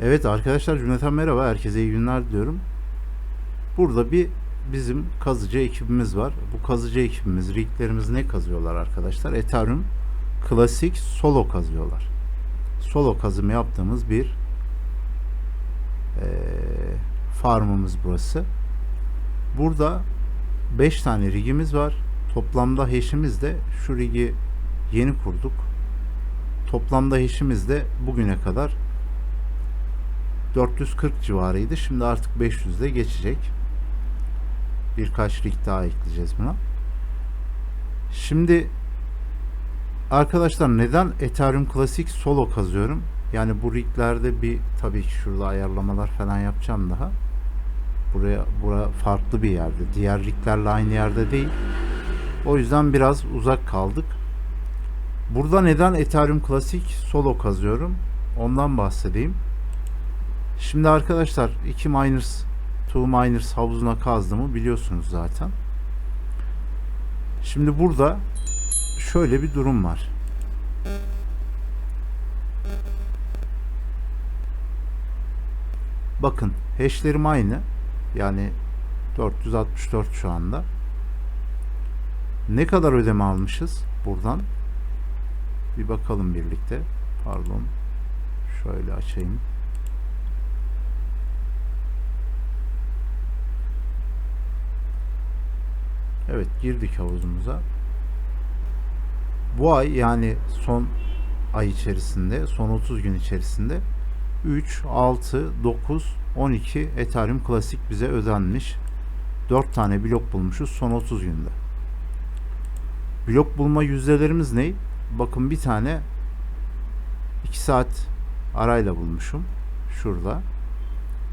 Evet arkadaşlar cümleten merhaba. Herkese iyi günler diliyorum. Burada bir bizim kazıcı ekibimiz var. Bu kazıcı ekibimiz, riglerimiz ne kazıyorlar arkadaşlar? Ethereum klasik solo kazıyorlar. Solo kazımı yaptığımız bir eee, farmımız burası. Burada 5 tane rigimiz var. Toplamda hash'imiz de şu rigi yeni kurduk. Toplamda hash'imiz de bugüne kadar 440 civarıydı. Şimdi artık 500'de geçecek. Birkaç rig daha ekleyeceğiz buna. Şimdi arkadaşlar neden Ethereum Classic solo kazıyorum? Yani bu riglerde bir tabii ki şurada ayarlamalar falan yapacağım daha. Buraya bura farklı bir yerde. Diğer riglerle aynı yerde değil. O yüzden biraz uzak kaldık. Burada neden Ethereum Classic solo kazıyorum? Ondan bahsedeyim. Şimdi arkadaşlar iki miners, two miners havuzuna kazdığımı biliyorsunuz zaten. Şimdi burada şöyle bir durum var. Bakın hashlerim aynı. Yani 464 şu anda. Ne kadar ödeme almışız buradan? Bir bakalım birlikte. Pardon. Şöyle açayım. Evet girdik havuzumuza. Bu ay yani son ay içerisinde, son 30 gün içerisinde 3, 6, 9, 12 Ethereum Classic bize ödenmiş. 4 tane blok bulmuşuz son 30 günde. Blok bulma yüzdelerimiz ne? Bakın bir tane 2 saat arayla bulmuşum. Şurada.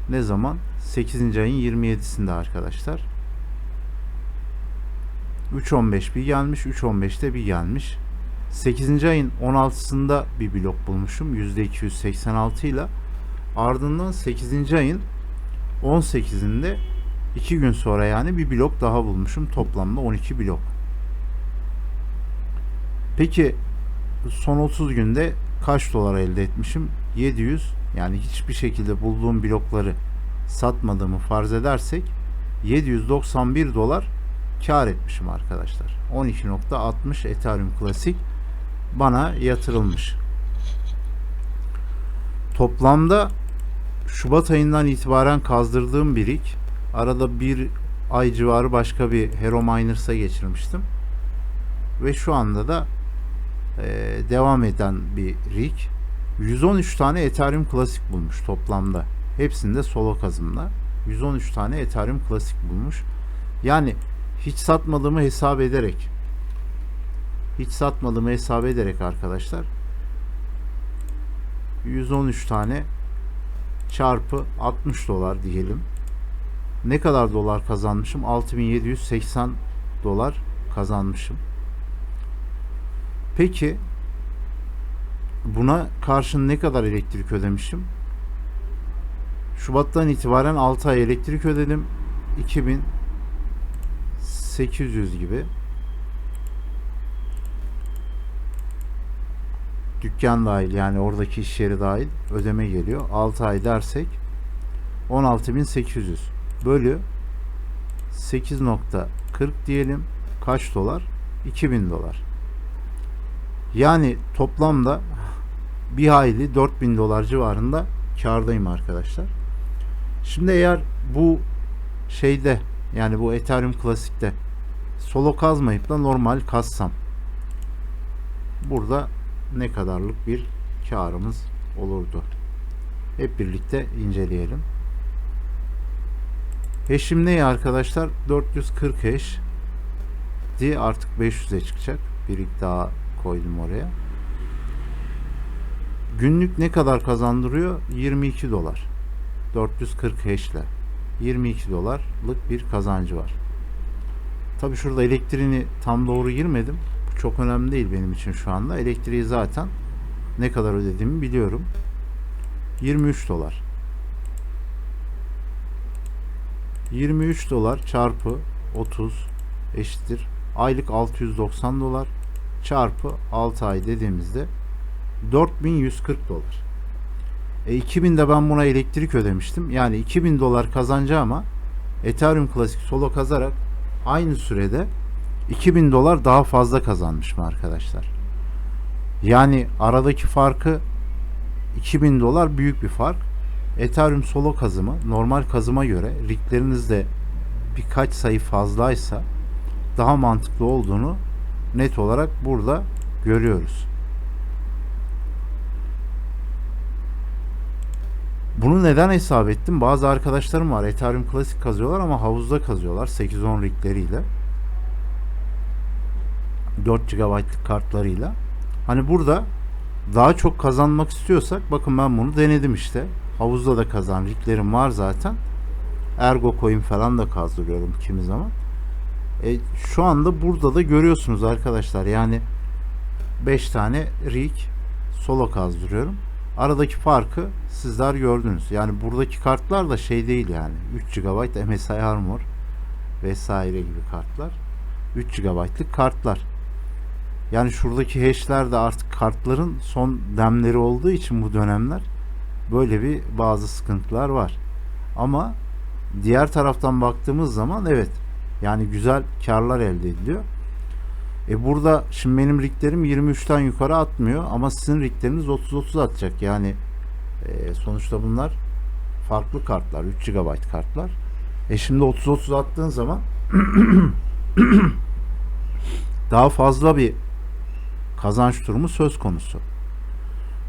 Ne zaman? 8. ayın 27'sinde arkadaşlar. 3.15 bir gelmiş, 3.15'te bir gelmiş. 8. ayın 16'sında bir blok bulmuşum %286 ile. Ardından 8. ayın 18'inde 2 gün sonra yani bir blok daha bulmuşum. Toplamda 12 blok. Peki son 30 günde kaç dolar elde etmişim? 700 yani hiçbir şekilde bulduğum blokları satmadığımı farz edersek 791 dolar kar etmişim arkadaşlar. 12.60 Ethereum Classic bana yatırılmış. Toplamda Şubat ayından itibaren kazdırdığım bir rig. Arada bir ay civarı başka bir Hero Miners'a geçirmiştim. Ve şu anda da e, devam eden bir rig. 113 tane Ethereum Classic bulmuş toplamda. Hepsinde solo kazımla. 113 tane Ethereum Classic bulmuş. Yani hiç satmadığımı hesap ederek hiç satmadığımı hesap ederek arkadaşlar 113 tane çarpı 60 dolar diyelim. Ne kadar dolar kazanmışım? 6780 dolar kazanmışım. Peki buna karşın ne kadar elektrik ödemişim? Şubat'tan itibaren 6 ay elektrik ödedim. 2800 gibi. Dükkan dahil yani oradaki iş yeri dahil ödeme geliyor. 6 ay dersek 16800 bölü 8.40 diyelim. Kaç dolar? 2000 dolar. Yani toplamda bir hayli 4000 dolar civarında kardayım arkadaşlar. Şimdi eğer bu şeyde yani bu Ethereum klasikte solo kazmayıp da normal kazsam burada ne kadarlık bir karımız olurdu. Hep birlikte inceleyelim. Hash'im ne arkadaşlar? 440 hash diye artık 500'e çıkacak. Bir daha koydum oraya. Günlük ne kadar kazandırıyor? 22 dolar. 440 hash ile 22 dolarlık bir kazancı var. Tabi şurada elektriğini tam doğru girmedim. Bu çok önemli değil benim için şu anda. Elektriği zaten ne kadar ödediğimi biliyorum. 23 dolar. 23 dolar çarpı 30 eşittir. Aylık 690 dolar çarpı 6 ay dediğimizde 4140 dolar. E 2000'de ben buna elektrik ödemiştim. Yani 2000 dolar kazanacağıma Ethereum Classic Solo kazarak aynı sürede 2000 dolar daha fazla kazanmışım arkadaşlar. Yani aradaki farkı 2000 dolar büyük bir fark. Ethereum Solo kazımı normal kazıma göre riglerinizde birkaç sayı fazlaysa daha mantıklı olduğunu net olarak burada görüyoruz. Bunu neden hesap ettim? Bazı arkadaşlarım var. Ethereum Classic kazıyorlar ama havuzda kazıyorlar. 8-10 rigleriyle. 4 GB'lık kartlarıyla. Hani burada daha çok kazanmak istiyorsak bakın ben bunu denedim işte. Havuzda da kazan riglerim var zaten. Ergo coin falan da kazdırıyorum kimi zaman. E, şu anda burada da görüyorsunuz arkadaşlar. Yani 5 tane rig solo kazdırıyorum. Aradaki farkı sizler gördünüz. Yani buradaki kartlar da şey değil yani. 3 GB MSI Armor vesaire gibi kartlar. 3 GB'lık kartlar. Yani şuradaki hash'ler de artık kartların son demleri olduğu için bu dönemler böyle bir bazı sıkıntılar var. Ama diğer taraftan baktığımız zaman evet yani güzel karlar elde ediliyor. E burada şimdi benim riglerim 23'ten yukarı atmıyor ama sizin rigleriniz 30-30 atacak. Yani e, sonuçta bunlar farklı kartlar. 3 GB kartlar. E şimdi 30-30 attığın zaman daha fazla bir kazanç durumu söz konusu.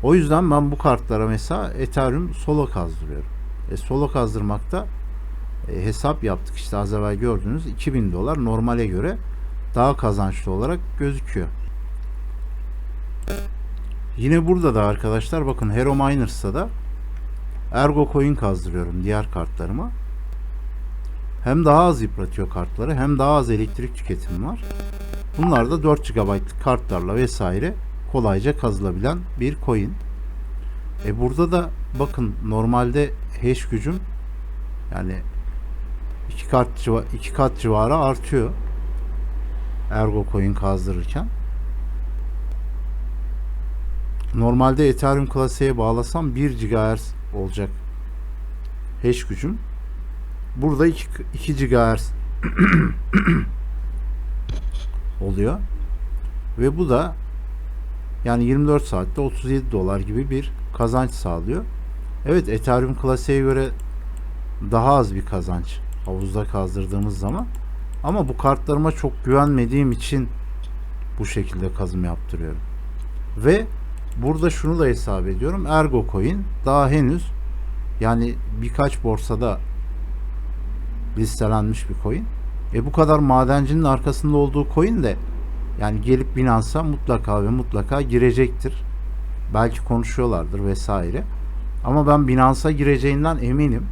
O yüzden ben bu kartlara mesela Ethereum solo kazdırıyorum. E, solo kazdırmakta e, hesap yaptık işte az evvel gördünüz 2000 dolar normale göre daha kazançlı olarak gözüküyor. Yine burada da arkadaşlar bakın Hero Miners'ta da Ergo Coin kazdırıyorum diğer kartlarıma. Hem daha az yıpratıyor kartları hem daha az elektrik tüketimi var. Bunlar da 4 GB'lık kartlarla vesaire kolayca kazılabilen bir coin. E burada da bakın normalde hash gücüm yani iki kat civa iki kat civarı artıyor. Ergo coin kazdırırken. Normalde Ethereum klasiğe bağlasam 1 GHz olacak hash gücüm. Burada 2, 2 GHz oluyor. Ve bu da yani 24 saatte 37 dolar gibi bir kazanç sağlıyor. Evet Ethereum klasiğe göre daha az bir kazanç havuzda kazdırdığımız zaman ama bu kartlarıma çok güvenmediğim için bu şekilde kazım yaptırıyorum. Ve burada şunu da hesap ediyorum. Ergo Coin daha henüz yani birkaç borsada listelenmiş bir coin. E bu kadar madencinin arkasında olduğu coin de yani gelip Binance'a mutlaka ve mutlaka girecektir. Belki konuşuyorlardır vesaire. Ama ben Binance'a gireceğinden eminim.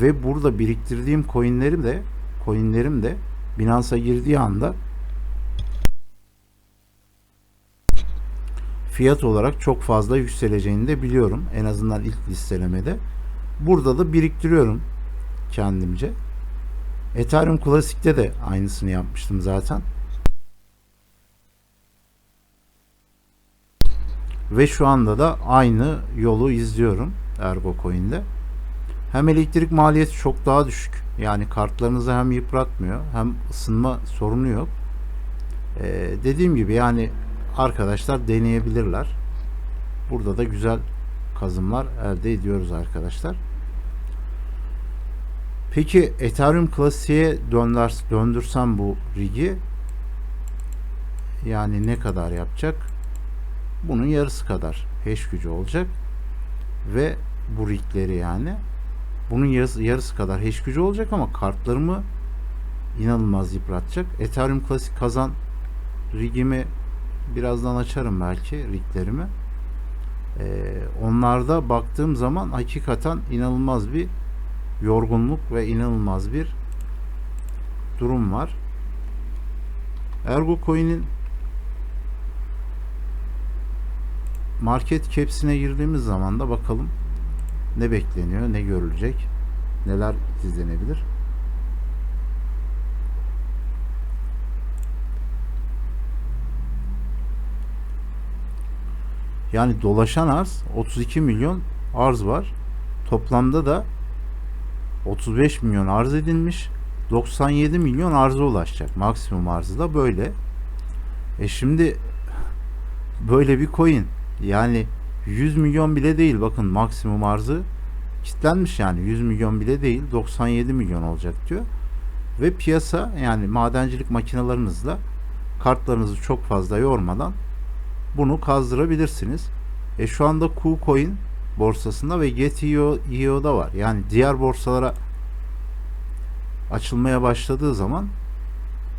Ve burada biriktirdiğim coinlerim de coinlerim de Binance'a girdiği anda fiyat olarak çok fazla yükseleceğini de biliyorum. En azından ilk listelemede. Burada da biriktiriyorum kendimce. Ethereum Classic'te de aynısını yapmıştım zaten. Ve şu anda da aynı yolu izliyorum Ergo Coin'de. Hem elektrik maliyeti çok daha düşük. Yani kartlarınızı hem yıpratmıyor hem ısınma sorunu yok. Ee, dediğim gibi yani arkadaşlar deneyebilirler. Burada da güzel kazımlar elde ediyoruz arkadaşlar. Peki Ethereum döndür, döndürsem bu rigi yani ne kadar yapacak? Bunun yarısı kadar hash gücü olacak ve bu rigleri yani bunun yarısı, yarısı kadar hash gücü olacak ama kartlarımı inanılmaz yıpratacak. Ethereum klasik kazan rigimi birazdan açarım belki riglerimi. Ee, onlarda baktığım zaman hakikaten inanılmaz bir yorgunluk ve inanılmaz bir durum var. Ergo Coin'in market caps'ine girdiğimiz zaman da bakalım ne bekleniyor, ne görülecek, neler izlenebilir. Yani dolaşan arz 32 milyon arz var. Toplamda da 35 milyon arz edilmiş. 97 milyon arıza ulaşacak. Maksimum arzı da böyle. E şimdi böyle bir coin yani 100 milyon bile değil bakın maksimum arzı kitlenmiş yani 100 milyon bile değil 97 milyon olacak diyor. Ve piyasa yani madencilik makinalarınızla kartlarınızı çok fazla yormadan bunu kazdırabilirsiniz. E şu anda KuCoin borsasında ve Get.io'da var. Yani diğer borsalara açılmaya başladığı zaman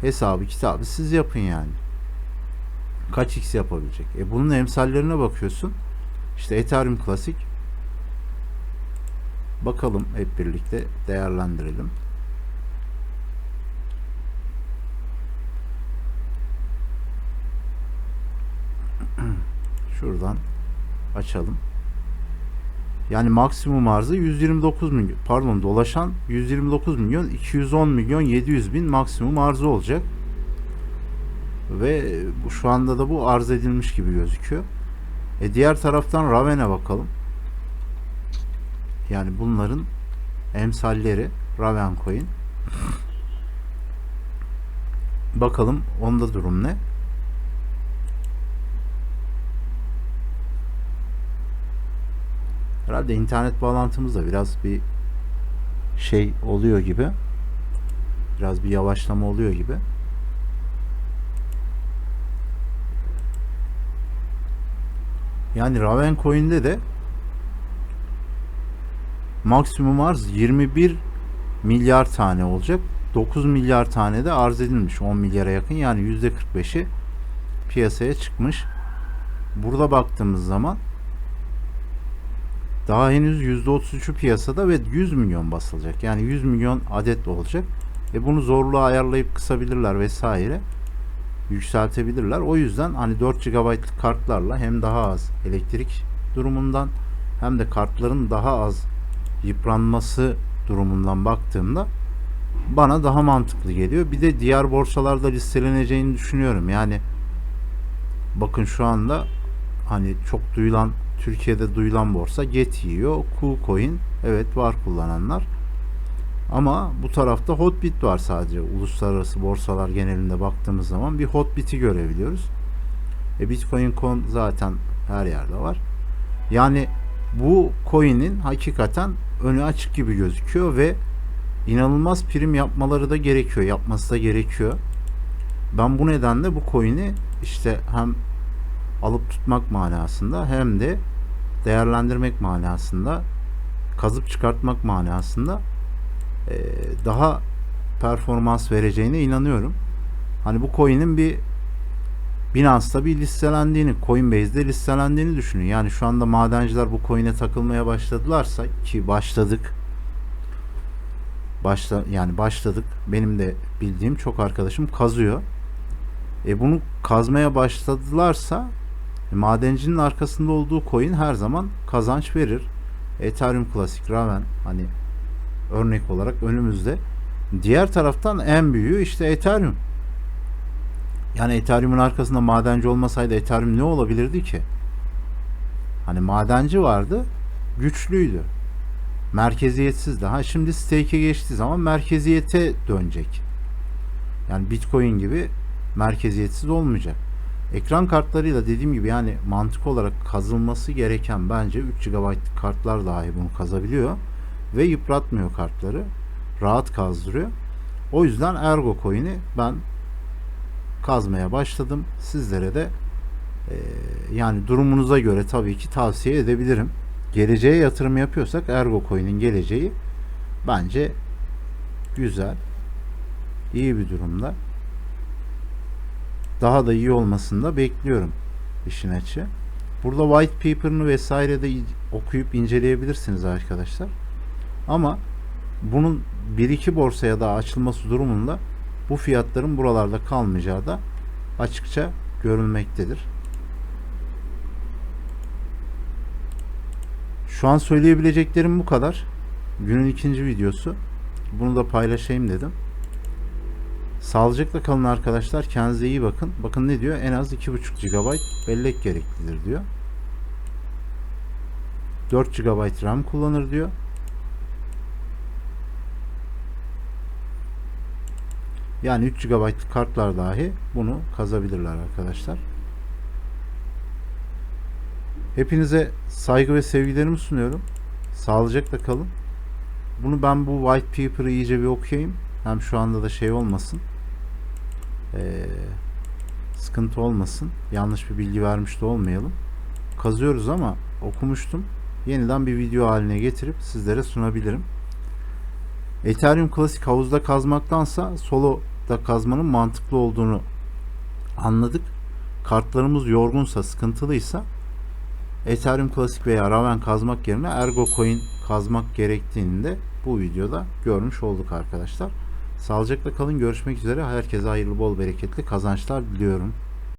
hesabı kitabı siz yapın yani. Kaç x yapabilecek? E bunun emsallerine bakıyorsun. İşte Ethereum Classic bakalım hep birlikte değerlendirelim. Şuradan açalım. Yani maksimum arzı 129 milyon pardon dolaşan 129 milyon 210 milyon 700 bin maksimum arzı olacak. Ve şu anda da bu arz edilmiş gibi gözüküyor. E diğer taraftan Raven'e bakalım. Yani bunların emsalleri Raven Coin. Bakalım onda durum ne? Herhalde internet bağlantımızda biraz bir şey oluyor gibi. Biraz bir yavaşlama oluyor gibi. Yani Raven Coin'de de maksimum arz 21 milyar tane olacak. 9 milyar tane de arz edilmiş. 10 milyara yakın yani %45'i piyasaya çıkmış. Burada baktığımız zaman daha henüz %33'ü piyasada ve 100 milyon basılacak. Yani 100 milyon adet olacak. E bunu zorluğa ayarlayıp kısabilirler vesaire. Yükseltebilirler. O yüzden hani 4 GB'lık kartlarla hem daha az elektrik durumundan hem de kartların daha az yıpranması durumundan baktığımda bana daha mantıklı geliyor. Bir de diğer borsalarda listeleneceğini düşünüyorum. Yani bakın şu anda hani çok duyulan Türkiye'de duyulan borsa Get.io, KuCoin evet var kullananlar. Ama bu tarafta Hotbit var sadece. Uluslararası borsalar genelinde baktığımız zaman bir Hotbit'i görebiliyoruz. E Bitcoin Con zaten her yerde var. Yani bu coin'in hakikaten önü açık gibi gözüküyor ve inanılmaz prim yapmaları da gerekiyor. Yapması da gerekiyor. Ben bu nedenle bu coin'i işte hem alıp tutmak manasında hem de değerlendirmek manasında kazıp çıkartmak manasında e, daha performans vereceğine inanıyorum. Hani bu coin'in bir Binance'da bir listelendiğini, Coinbase'de listelendiğini düşünün. Yani şu anda madenciler bu coin'e takılmaya başladılarsa ki başladık. Başla yani başladık. Benim de bildiğim çok arkadaşım kazıyor. E bunu kazmaya başladılarsa e, madencinin arkasında olduğu coin her zaman kazanç verir. Ethereum Classic, Raven hani örnek olarak önümüzde. Diğer taraftan en büyüğü işte Ethereum. Yani Ethereum'un arkasında madenci olmasaydı Ethereum ne olabilirdi ki? Hani madenci vardı, güçlüydü. Merkeziyetsizdi. Ha şimdi stake'e geçtiği zaman merkeziyete dönecek. Yani Bitcoin gibi merkeziyetsiz olmayacak. Ekran kartlarıyla dediğim gibi yani mantık olarak kazılması gereken bence 3 GB kartlar dahi bunu kazabiliyor ve yıpratmıyor kartları. Rahat kazdırıyor. O yüzden Ergo Coin'i ben kazmaya başladım. Sizlere de e, yani durumunuza göre tabii ki tavsiye edebilirim. Geleceğe yatırım yapıyorsak Ergo Coin'in geleceği bence güzel. iyi bir durumda. Daha da iyi olmasını da bekliyorum işin açı. Burada white paper'ını vesaire de okuyup inceleyebilirsiniz arkadaşlar. Ama bunun bir iki borsaya daha açılması durumunda bu fiyatların buralarda kalmayacağı da açıkça görülmektedir. Şu an söyleyebileceklerim bu kadar. Günün ikinci videosu. Bunu da paylaşayım dedim. Sağlıcakla kalın arkadaşlar. Kendinize iyi bakın. Bakın ne diyor? En az 2.5 GB bellek gereklidir diyor. 4 GB RAM kullanır diyor. Yani 3 GB kartlar dahi bunu kazabilirler arkadaşlar. Hepinize saygı ve sevgilerimi sunuyorum. Sağlıcakla kalın. Bunu ben bu white paper'ı iyice bir okuyayım. Hem şu anda da şey olmasın. Ee, sıkıntı olmasın. Yanlış bir bilgi vermiş de olmayalım. Kazıyoruz ama okumuştum. Yeniden bir video haline getirip sizlere sunabilirim. Ethereum klasik havuzda kazmaktansa solo'da kazmanın mantıklı olduğunu anladık. Kartlarımız yorgunsa, sıkıntılıysa Ethereum klasik veya Raven kazmak yerine Ergo Coin kazmak gerektiğini de bu videoda görmüş olduk arkadaşlar. Sağlıcakla kalın. Görüşmek üzere. Herkese hayırlı, bol, bereketli kazançlar diliyorum.